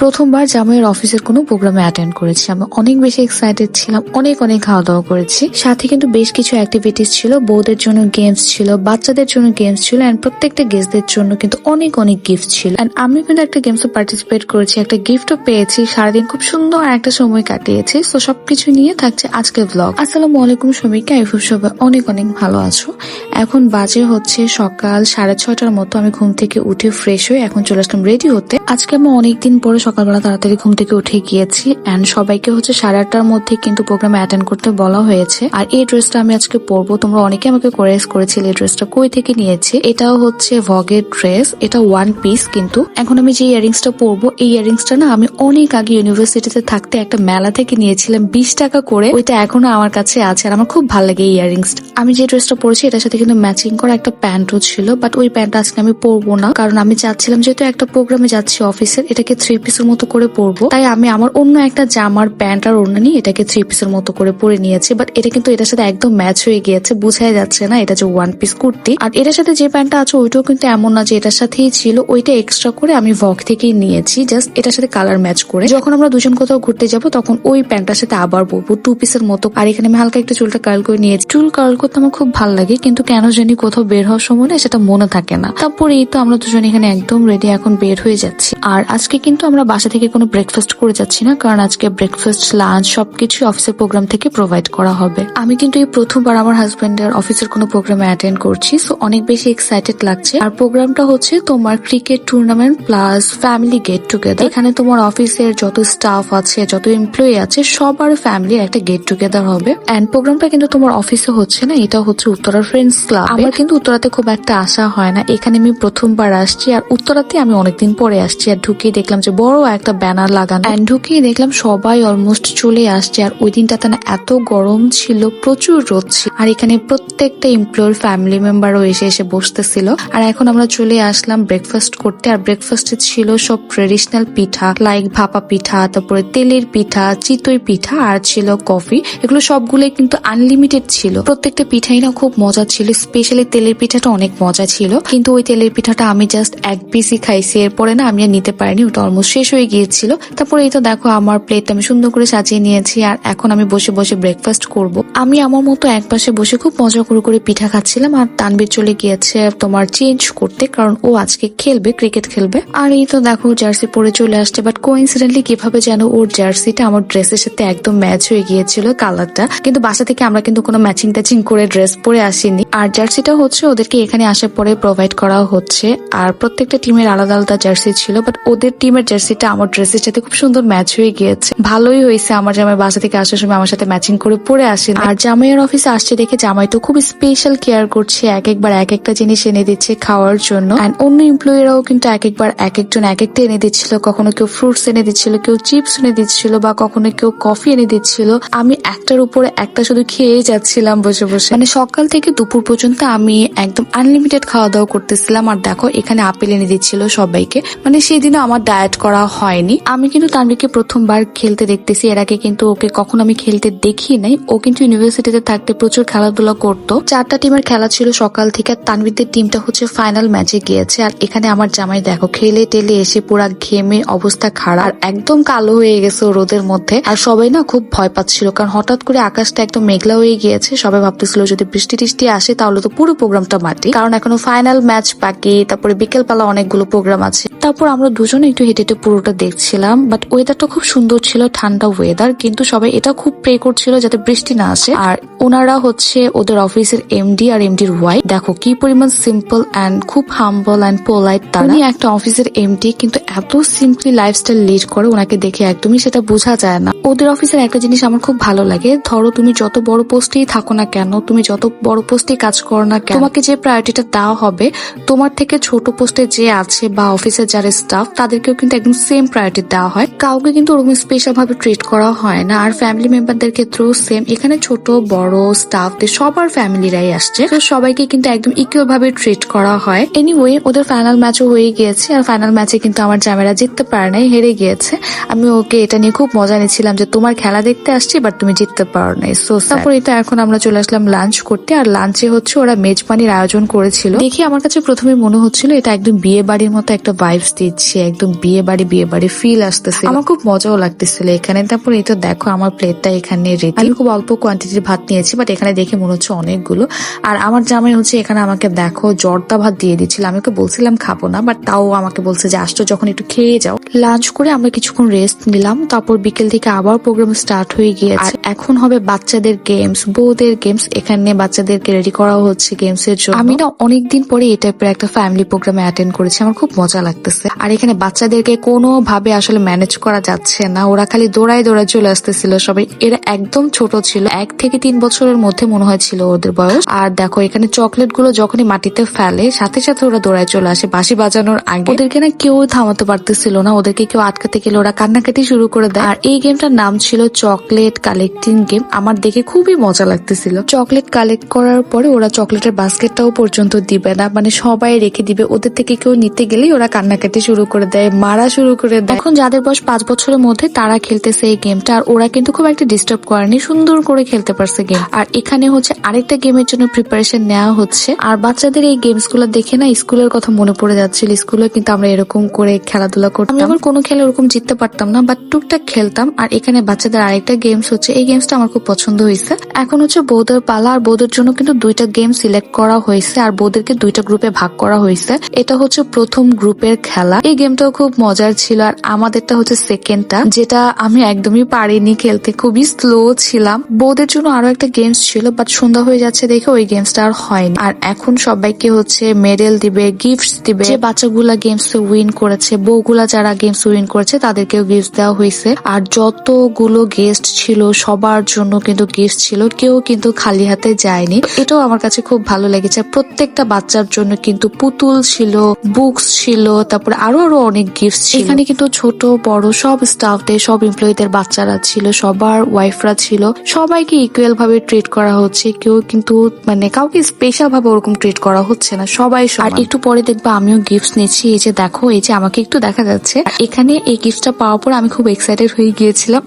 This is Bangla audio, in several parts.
প্রথমবার জামাইয়ের অফিসের কোনো প্রোগ্রামে অ্যাটেন্ড করেছি। আমি অনেক বেশি এক্সাইটেড ছিলাম, অনেক অনেক খাওয়া দাওয়া করেছি। সাথে কিন্তু বেশ কিছু অ্যাক্টিভিটিস ছিল, বউদের জন্য গেমস ছিল, বাচ্চাদের জন্য গেমস ছিল অ্যান্ড প্রত্যেকটা গেস্টদের জন্য কিন্তু অনেক অনেক গিফট ছিল। অ্যান্ড আমি কিন্তু একটা গেমসে পার্টিসিপেট করেছি, একটা গিফটও পেয়েছি, সারাদিন খুব সুন্দর একটা সময় কাটিয়েছি। তো সবকিছু নিয়ে থাকছে আজকের ব্লগ আসসালামু আলাইকুম সবাইকে আইফুব সবাই অনেক অনেক ভালো আছো। এখন বাজে হচ্ছে সকাল সাড়ে ছয়টার মতো, আমি ঘুম থেকে উঠে ফ্রেশ হয়ে এখন চলে আসলাম রেডি হতে আজকে আমি অনেকদিন পরে সকালবেলা তাড়াতাড়ি ঘুম থেকে উঠে গিয়েছি অ্যান্ড সবাইকে হচ্ছে সাড়ে আটটার মধ্যে কিন্তু প্রোগ্রামে অ্যাটেন্ড করতে বলা হয়েছে। আর এই ড্রেসটা আমি আজকে পরবো। তোমরা অনেকে আমাকে কোরেস করেছিলে, এই ড্রেসটা কই থেকে নিয়েছি? এটাও হচ্ছে ভগের ড্রেস এটা ওয়ান পিস কিন্তু। এখন আমি যে ইয়ারিংসটা পরবো, এই ইয়ারিংসটা না আমি অনেক আগে ইউনিভার্সিটিতে থাকতে একটা মেলা থেকে নিয়েছিলাম, বিশ টাকা করে। ওইটা এখনও আমার কাছে আছে, আর আমার খুব ভালো লাগে এই ইয়ারিংসটা আমি যে ড্রেসটা পরেছি, এটার সাথে কিন্তু ম্যাচিং করা একটা প্যান্টও ছিল বাট ওই প্যান্টটা আজকে আমি পরবো না, কারণ আমি চাচ্ছিলাম যেহেতু একটা প্রোগ্রামে যাচ্ছি অফিসের এটাকে থ্রি পিসের মতো করে পরবো। তাই আমি আমার অন্য একটা জামার প্যান্ট আর ওড়না নিয়ে এটাকে থ্রি পিসের মতো করে পরে নিয়েছি। বাট এটা কিন্তু এটার সাথে একদম ম্যাচ হয়ে গিয়েছে, বোঝাই যাচ্ছে না এটা যে ওয়ান পিস কুর্তি। আর এটার সাথে যে প্যান্টটা আছে, ওইটাও কিন্তু এমন না যে এটার সাথেই ছিল। ওইটা এক্সট্রা করে আমি ভক থেকেই নিয়েছি জাস্ট এটার সাথে কালার ম্যাচ করে। যখন আমরা দুজন কোথাও ঘুরতে যাব, তখন ওই প্যান্টটার সাথে আবার পরবো টু পিসের মতো। আর এখানে আমি হালকা একটু চুলটা কার্ল করে নিয়েছি। চুল কার্ল করতে আমার খুব ভালো লাগে, কিন্তু কেন জানি কোথাও বের হওয়ার সময় না সেটা মনে থাকে না। তারপরে এই তো আমরা দুজন এখানে একদম রেডি এখন বের হয়ে যাচ্ছি। আর আজকে কিন্তু আমরা বাসা থেকে কোনো ব্রেকফাস্ট করে যাচ্ছি না, কারণ আজকে ব্রেকফাস্ট লাঞ্চ সবকিছু অফিসের প্রোগ্রাম থেকে প্রোভাইড করা হবে। আমি কিন্তু এই প্রথমবার আমার হাজবেন্ডের অফিসের কোনো প্রোগ্রামে অ্যাটেন্ড করছি সো অনেক বেশি এক্সাইটেড লাগছে। আর প্রোগ্রামটা হচ্ছে তোমার cricket tournament plus family get together এখানে তোমার অফিসের যত স্টাফ আছে, যত এমপ্লয়ি আছে, সবার ফ্যামিলির একটা গেট টুগেদার হবে। এন্ড প্রোগ্রামটা কিন্তু তোমার অফিসে হচ্ছে না, এটা হচ্ছে উত্তরা ফ্রেন্ডস ক্লাব আমার কিন্তু উত্তরাতে খুব একটা আশা হয় না, এখানে আমি প্রথমবার আসছি, আর উত্তরাতে আমি অনেকদিন পরে আসছি, আর ঢুকিয়ে দেখলাম যে বড় একটা ব্যানার লাগানো। এন্ড ঢুকিয়ে দেখলাম সবাই অলমোস্ট চলে আসছে, আর ওই দিনটাতে না এত গরম ছিল, প্রচুর রোদ ছিল। আর এখানে প্রত্যেকটা এমপ্লয়ের ফ্যামিলি মেম্বারও এসে এসে বসতেছিল। আর এখন আমরা চলে আসলাম ব্রেকফাস্ট করতে। আর ব্রেকফাস্টে ছিল সব ট্রেডিশনাল পিঠা লাইক ভাপা পিঠা, তারপরে তেলের পিঠা, চিতই পিঠা, আর ছিল কফি এগুলো সবগুলোই কিন্তু আনলিমিটেড ছিল। প্রত্যেকটা পিঠাই না খুব মজা ছিল স্পেশালি তেলের পিঠাটা অনেক মজা ছিল। কিন্তু ওই তেলের পিঠাটা আমি জাস্ট এক পিসি খাইছি, এরপরে না আমি আর নিতে পারিনি, ওটা অলমোস্ট শেষ হয়ে গিয়েছিল। তারপরে এই তো দেখো আমার প্লেট আমি সুন্দর করে সাজিয়ে নিয়েছি আর এখন আমি বসে বসে ব্রেকফাস্ট করব। আমি আমার মতো এক পাশে বসে খুব মজা করে করে পিঠা খাচ্ছিলাম আর তানবীর চলে গিয়েছে তোমার চেঞ্জ করতে কারণ ও আজকে খেলবে ক্রিকেট খেলবে। আর এই তো দেখো জার্সি পরে চলে আসছে বাট কোইন্সিডেন্টলি কীভাবে যেন ওর জার্সিটা আমার ড্রেসের সাথে একদম ম্যাচ হয়ে গিয়েছিল কালারটা কিন্তু বাসা থেকে আমরা কিন্তু কোনো ম্যাচিং ট্যাচিং করে ড্রেস পরে আসিনি। আর জার্সিটা হচ্ছে ওদেরকে এখানে আসার পরে প্রোভাইড করা হচ্ছে। আর প্রত্যেকটা টিমের আলাদা আলাদা জার্সি ছিল বাট ওদের টিমের জার্সিটা, আমার ড্রেসের সাথে খুব সুন্দর ম্যাচ হয়ে গিয়েছে। ভালোই হয়েছে আমার জামাই বাসা থেকে আসার সময় আমার সাথে ম্যাচিং করে পরে আসেন আর জামাইয়ের অফিসে আসছে দেখে জামাই তো খুব স্পেশাল কেয়ার করছে, এক একবার এক একটা জিনিস এনে দিচ্ছে খাওয়ার জন্য। অ্যান্ড অন্য এমপ্লয়িরাও কিন্তু এক একবার এক একজন এক একটা এনে দিচ্ছিল। কখনো কেউ ফ্রুটস এনে দিচ্ছিল, কেউ চিপস এনে দিচ্ছিল বা কখনো কেউ কফি এনে দিচ্ছিল। আমি একটার উপরে একটা শুধু খেয়ে যাচ্ছিলাম বসে বসে। মানে সকাল থেকে দুপুর পর্যন্ত আমি একদম আনলিমিটেড খাওয়া দাওয়া করতেছিলাম। আর দেখো, এখানে আপেল এনে দিচ্ছিল সবাইকে। মানে সেদিনও আমার ডায়েট করা হয়নি। আমি কিন্তু তানবিকে প্রথমবার খেলতে দেখতেছি। এর আগে কিন্তু ওকে কখন আমি খেলতে দেখি নাই। ও কিন্তু ইউনিভার্সিটিতে থাকতে প্রচুর খেলাধুলা করতো। চারটা টিমের খেলা ছিল সকাল থেকে। আর তানবিরদের টিমটা হচ্ছে ফাইনাল ম্যাচে গিয়েছে। আর এখানে আমার জামাই দেখো, খেলে টেলে এসে পুরা ঘেমে অবস্থা খারাপ। একদম কালো হয়ে গেছে রোদের মধ্যে। আর সবাই না খুব ভয় পাচ্ছিল। কারণ হঠাৎ করে আকাশটা একদম মেঘলা হয়ে গিয়েছে। সবাই ভাবতেছিল যদি বৃষ্টি টিষ্টি আসে তাহলে তো পুরো প্রোগ্রামটা মাটি। কারণ এখনও ফাইনাল ম্যাচ বাকি। তারপরে বিকেল পালা অনেকগুলো প্রোগ্রাম আছে। তারপর আমরা দুজনে একটু হেঁটে হেঁটে পুরোটা দেখছিলাম বাট ওয়েদারটা খুব সুন্দর ছিল, ঠান্ডা ওয়েদার কিন্তু সবাই এটা খুব প্রে করছিল যাতে বৃষ্টি না আসে। আর ওনারা হচ্ছে ওদের অফিসের এমডি আর এমডির ওয়াইফ দেখো কি পরিমাণ সিম্পল অ্যান্ড খুব হাম্বল অ্যান্ড পোলাইট তারা। একটা অফিসের এমডি কিন্তু এত সিম্পলি লাইফস্টাইল লিড করে, ওনাকে দেখে একদমই সেটা বোঝা যায় না। ওদের অফিসের একটা জিনিস আমার খুব ভালো লাগে, ধরো তুমি যত বড় পোস্টেই থাকো না কেন, তুমি যত বড় পোস্টেই কাজ করো না কেন, তোমাকে যে প্রায়োরিটিটা দেওয়া হবে, তোমার থেকে ছোট পোস্টে যে আছে বা অফিসের যারা স্টাফ তাদেরকেও কিন্তু একদম সেম প্রায়োরিটি দেওয়া হয়। কাউকে কিন্তু ওরকম স্পেশাল ভাবে ট্রিট করা হয় না। আর ফ্যামিলি মেম্বারদের ক্ষেত্রেও সেম এখানে ছোট, বড় স্টাফদের সবার ফ্যামিলিরাই আসছে। সবাইকে কিন্তু একদম ইকুয়াল ভাবে ট্রিট করা হয়। এনিওয়ে ওদের ফাইনাল ম্যাচও হয়ে গিয়েছে। আর ফাইনাল ম্যাচে কিন্তু আমার জামেরা জিততে পারে নাই, হেরে গিয়েছে। আমি ওকে এটা নিয়ে খুব মজা নিচ্ছিলাম যে, তোমার খেলা দেখতে আসছি বাট তুমি জিততে পারো নাই। সো তারপর এটা এখন আমরা চলে আসলাম লাঞ্চ করতে। আর লাঞ্চে হচ্ছে ওরা মেজবানির আয়োজন করেছিল। দেখি আমার কাছে প্রথমে মনে হচ্ছিল, এটা একদম বিয়ে বাড়ির মতো একটা ভাইবস দিচ্ছে, একদম বিয়ে বিয়ে বাড়ি বিয়ে বাড়ি ফিল আসতেছে আমার খুব মজাও লাগতেছিল এখানে। তারপর এই তো দেখো আমার প্লেটটা এখানে রেডি আমি খুব অল্প কোয়ান্টিটির ভাত নিয়েছি বাট এখানে দেখে মনে হচ্ছে অনেকগুলো। আর আমার জামাই হচ্ছে এখানে আমাকে দেখো জর্দা ভাত দিয়ে দিচ্ছিল আমি ওকে বলছিলাম খাব না। বাট তাও আমাকে বলছে যে আসতো যখন একটু খেয়ে যাও। লাঞ্চ করে আমরা কিছুক্ষণ রেস্ট নিলাম। তারপর বিকেল থেকে আবার প্রোগ্রাম স্টার্ট হয়ে গিয়েছে। আর এখন হবে বাচ্চাদের গেমস বউদের গেমস এখানে বাচ্চাদেরকে রেডি করা হচ্ছে গেমস এর জন্য। আমি না অনেকদিন পরে এই টাইপের একটা ফ্যামিলি প্রোগ্রামে অ্যাটেন্ড করেছি। আমার খুব মজা লাগতেছে। আর এখানে বাচ্চাদেরকে কোনো ভাবে আসলে ম্যানেজ করা যাচ্ছে না। ওরা খালি দৌড়ায় দৌড়ায় চলে আসতেছিল সবাই। এরা একদম ছোট ছিল। এক থেকে তিন বছরের মধ্যে মনে হয়েছিল ওদের বয়স। আর দেখো, এখানে চকলেটগুলো যখনই মাটিতে ফেলে, সাথে সাথে ওরা দৌড়ায় চলে আসে। বাঁশি বাজানোর আগে ওদেরকে না কেউ থামাতে পারতেছিল না। ওদেরকে কেউ আটকাতে গেলে ওরা কান্নাকাটি শুরু করে দেয়। আর এই গেমটার নাম ছিল চকলেট কালেক্টিং গেম আমার দেখে খুবই মজা লাগতেছিল। চকলেট কালেক্ট করার পরে ওরা চকলেটের বাস্কেটটাও পর্যন্ত দিবে না। মানে সবাই রেখে দিবে। ওদের থেকে কেউ নিতে গেলেই ওরা কান্নাকাটি শুরু করে দেয়। মারা শুরু করে দেয়। এখন যাদের বয়স পাঁচ বছরের মধ্যে তারা খেলতেছে এই গেমটা আর ওরা কিন্তু খুব একটা ডিস্টার্ব করেনি, সুন্দর করে খেলতে পারছে গেম আর এখানে হচ্ছে আরেকটা গেমের জন্য প্রিপারেশন নেওয়া হচ্ছে। আর বাচ্চাদের এই গেমসগুলো দেখে না স্কুলের কথা মনে পড়ে যাচ্ছিল। স্কুলে কিন্তু আমরা এরকম করে খেলাধুলা করতাম। আমি কোনো খেলা ওরকম জিততে পারতাম না বাট টুকটাক খেলতাম। আর এখানে বাচ্চাদের আরেকটা গেমস হচ্ছে, এই গেমসটা আমার খুব পছন্দ হয়েছে। এখন হচ্ছে বৌদের পালা, আর বৌদের জন্য কিন্তু দুইটা গেম সিলেক্ট করা হয়েছে, আর বৌদেরকে দুইটা গ্রুপে ভাগ করা হয়েছে। এটা হচ্ছে প্রথম গ্রুপের খেলা। এই গেমটাও খুব মজার ছিল আর আমাদেরটা হচ্ছে সেকেন্ডটা যেটা আমি একদমই পারিনি খেলতে, খুবই স্লো ছিলাম। বৌদের জন্য আরও একটা গেমস ছিল বাট সন্ধ্যা হয়ে যাচ্ছে দেখে ওই গেমসটা আর হয়নি। আর এখন সবাইকে হচ্ছে মেডেল দিবে গিফটস দিবে। যে বাচ্চাগুলা গেমস উইন করেছে, বউগুলা যারা গেমস উইন করেছে, তাদেরকেও গিফট দেওয়া হয়েছে। আর যতগুলো গেস্ট ছিল, সবার জন্য কিন্তু গিফট ছিল, কেউ কিন্তু খালি হাতে যায়নি। এটাও আমার কাছে খুব ভালো লেগেছে। প্রত্যেকটা বাচ্চার জন্য কিন্তু পুতুল ছিল বুকস ছিল, তারপরে আরও আরও অনেক গিফট ছিল এখানে কিন্তু ছোট বড় সব স্টাফদের সব এমপ্লয়ীদের বাচ্চারা ছিল সবার ওয়াইফরা ছিল। সবাইকে ইকুয়াল ভাবে ট্রিট করা হচ্ছে। কেউ কিন্তু মানে কাউকে স্পেশাল ভাবে ওরকম ট্রিট করা হচ্ছে না। সবাই আর একটু পরে দেখব আমিও গিফট নিচ্ছি। এই যে দেখো এই যে আমাকে একটু দেখা যাচ্ছে। এখানে এই গিফটটা পাওয়ার পর আমি খুব এক্সাইটেড হয়ে গিয়েছিলাম।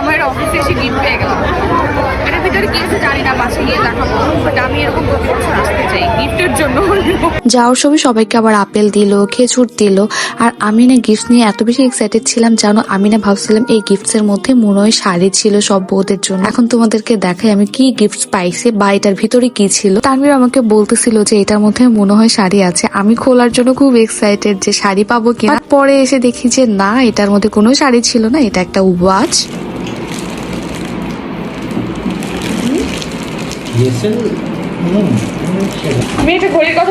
আমার অফিসে এসে গিফট পেয়ে গেলাম। এটার ভিতরে কি আছে জানি না বাসে গিয়ে দেখাবো। বাট আমি এরকম প্রতি বছর আসতে গিফটের জন্য যাওয়ার সময় সবাইকে আবার আপেল দিল খেজুর দিল। আর আমি না গিফট নিয়ে এত বেশি এক্সাইটেড ছিলাম জানো? আমি না ভাবছিলাম এই গিফটস এর মধ্যে মনে হয় শাড়ি ছিল সব বউদের জন্য। এখন তোমাদেরকে দেখাই আমি কি গিফট পাইছি বা এটার ভিতরে কি ছিল। তানভীর আমাকে বলতেছিল যে এটার মধ্যে মনে হয় শাড়ি আছে। আমি খোলার জন্য খুব এক্সাইটেড যে শাড়ি পাবো কিনা। পরে এসে দেখি যে না এটার মধ্যে কোনো শাড়ি ছিল না এটা একটা ওয়াচ দিয়েছেন হুম আমি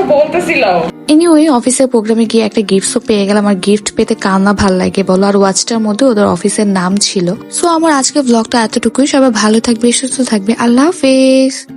বলতেছিলাম এনিওয়ে অফিসের প্রোগ্রামে গিয়ে একটা গিফটও পেয়ে গেলাম। আর গিফট পেতে কান্না ভালো লাগে বলো। আর ওয়াচটার মধ্যে ওদের অফিসের নাম ছিল। সো আমার আজকে ব্লগটা এতটুকুই। সবাই ভালো থাকবে, সুস্থ থাকবে। আল্লাহ হাফেজ।